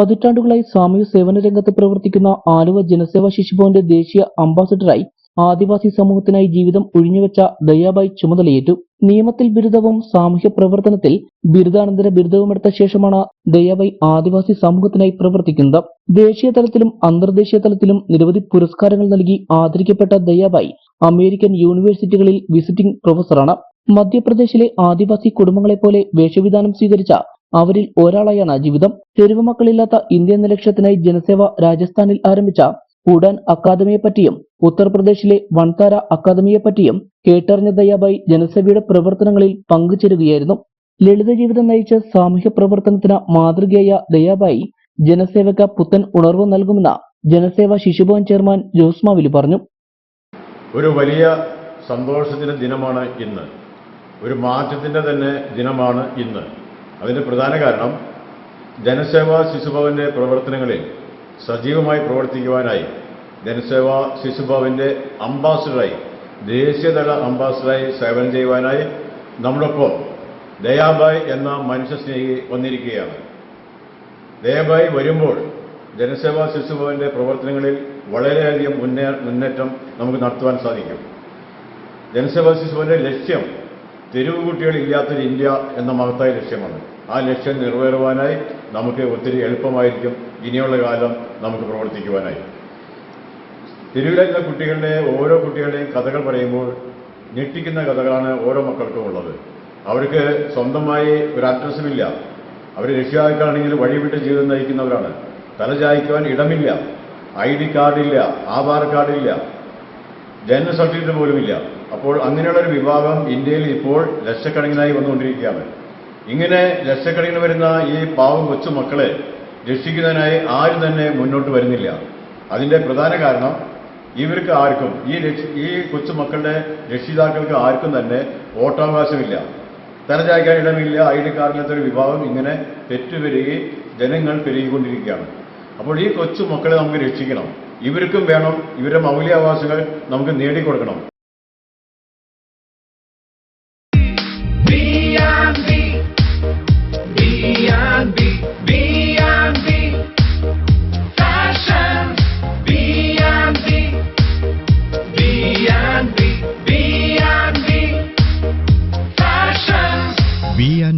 പതിറ്റാണ്ടുകളായി സാമൂഹ്യ സേവന രംഗത്ത് പ്രവർത്തിക്കുന്ന ആലുവ ജനസേവാ ശിശുഭവന്റെ ദേശീയ അംബാസഡറായി ആദിവാസി സമൂഹത്തിനായി ജീവിതം ഒഴിഞ്ഞുവെച്ച ദയാബായി ചുമതലയേറ്റു. നിയമത്തിൽ ബിരുദവും സാമൂഹ്യ പ്രവർത്തനത്തിൽ ബിരുദാനന്തര ബിരുദവുമെടുത്ത ശേഷമാണ് ദയാബായി ആദിവാസി സമൂഹത്തിനായി പ്രവർത്തിക്കുന്നത്. ദേശീയ തലത്തിലും അന്തർദേശീയ തലത്തിലും നിരവധി പുരസ്കാരങ്ങൾ നൽകി ആദരിക്കപ്പെട്ട ദയാബായി അമേരിക്കൻ യൂണിവേഴ്സിറ്റികളിൽ വിസിറ്റിംഗ് പ്രൊഫസറാണ്. മധ്യപ്രദേശിലെ ആദിവാസി കുടുംബങ്ങളെപ്പോലെ വേഷവിധാനം സ്വീകരിച്ച അവരിൽ ഒരാളായാണ് ജീവിതം. തെരുവ് മക്കളില്ലാത്ത ഇന്ത്യ എന്ന ലക്ഷ്യത്തിനായി ജനസേവ രാജസ്ഥാനിൽ ആരംഭിച്ച ഉഡാൻ അക്കാദമിയെപ്പറ്റിയും ഉത്തർപ്രദേശിലെ വൺതാര അക്കാദമിയെപ്പറ്റിയും കേട്ടറിഞ്ഞ ദയാബായി ജനസേവയുടെ പ്രവർത്തനങ്ങളിൽ പങ്കുചേരുകയായിരുന്നു. ലളിത ജീവിതം നയിച്ച സാമൂഹ്യ പ്രവർത്തനത്തിന് മാതൃകയായ ദയാബായി ജനസേവക പുത്തൻ ഉണർവ് നൽകുമെന്ന് ജനസേവ ശിശുഭവൻ ചെയർമാൻ ജോസ്മാവിലി പറഞ്ഞു. ഒരു വലിയ സന്തോഷത്തിന്റെ ദിനമാണ് ഇന്ന്. ഒരു മാറ്റത്തിന്റെ തന്നെ ദിനമാണ് ഇന്ന്. അതിന്റെ പ്രധാന കാരണം ജനസേവാ ശിശുഭവന്റെ പ്രവർത്തനങ്ങളിൽ സജീവമായി പ്രവർത്തിക്കുവാനായി ജനസേവാ ശിശുഭവന്റെ അംബാസിഡറായി ദേശീയതല അംബാസിഡറായി സേവനം ചെയ്യുവാനായി നമ്മളൊപ്പം ദയാബായ് എന്ന മനുഷ്യസ്നേഹി വന്നിരിക്കുകയാണ്. ദയാബായ് വരുമ്പോൾ ജനസേവാ ശിശുഭവന്റെ പ്രവർത്തനങ്ങളിൽ വളരെയധികം മുന്നേ മുന്നേറ്റം നമുക്ക് നടത്തുവാൻ സാധിക്കും. ജനസേവാ ശിശുഭവന്റെ ലക്ഷ്യം തെരുവ് കുട്ടികളില്ലാത്തൊരു ഇന്ത്യ എന്ന മഹത്തായ ലക്ഷ്യമാണ്. ആ ലക്ഷ്യം നിറവേറുവാനായി നമുക്ക് ഒത്തിരി എളുപ്പമായിരിക്കും. ഇനിയുള്ള കാലം നമുക്ക് പ്രവർത്തിക്കുവാനായി. തെരുവിലുള്ള കുട്ടികളുടെ ഓരോ കുട്ടികളുടെയും കഥകൾ പറയുമ്പോൾ ഞെട്ടിക്കുന്ന കഥകളാണ് ഓരോ മക്കൾക്കും ഉള്ളത്. അവർക്ക് സ്വന്തമായി ഒരു അഡ്രസ്സുമില്ല. അവർ രക്ഷിതാക്കളാണെങ്കിൽ വഴിവിട്ട് ജീവിതം നയിക്കുന്നവരാണ്. തലചായ്ക്കുവാൻ ഇടമില്ല. ഐ ഡി കാർഡില്ല ആധാർ കാർഡില്ല ജനന സർട്ടിഫിക്കറ്റ് പോലുമില്ല. അപ്പോൾ അങ്ങനെയുള്ള ഒരു വിഭാഗം ഇന്ത്യയിൽ ഇപ്പോൾ ലക്ഷക്കണക്കിനായി വന്നുകൊണ്ടിരിക്കുകയാണ്. ഇങ്ങനെ ലക്ഷക്കണക്കിന് വരുന്ന ഈ പാവം കൊച്ചു മക്കളെ രക്ഷിക്കുന്നതിനായി ആരും തന്നെ മുന്നോട്ട് വരുന്നില്ല. അതിന്റെ പ്രധാന കാരണം ഇവർക്ക് ആർക്കും ഈ രക്ഷ ഈ കൊച്ചു മക്കളുടെ രക്ഷിതാക്കൾക്ക് ആർക്കും തന്നെ വോട്ടവകാശമില്ല. തലചായ്ക്കാൻ ഇടമില്ല ഐ ഡി കാർഡിലത്തെ ഒരു വിഭാഗം ഇങ്ങനെ തെറ്റുവരികയും ജനങ്ങൾ പെരുകിക്കൊണ്ടിരിക്കുകയാണ്. അപ്പോൾ ഈ കൊച്ചുമക്കളെ നമുക്ക് രക്ഷിക്കണം. ഇവർക്കും വേണം ഇവരുടെ മൗലികാവകാശങ്ങൾ നമുക്ക് നേടിക്കൊടുക്കണം.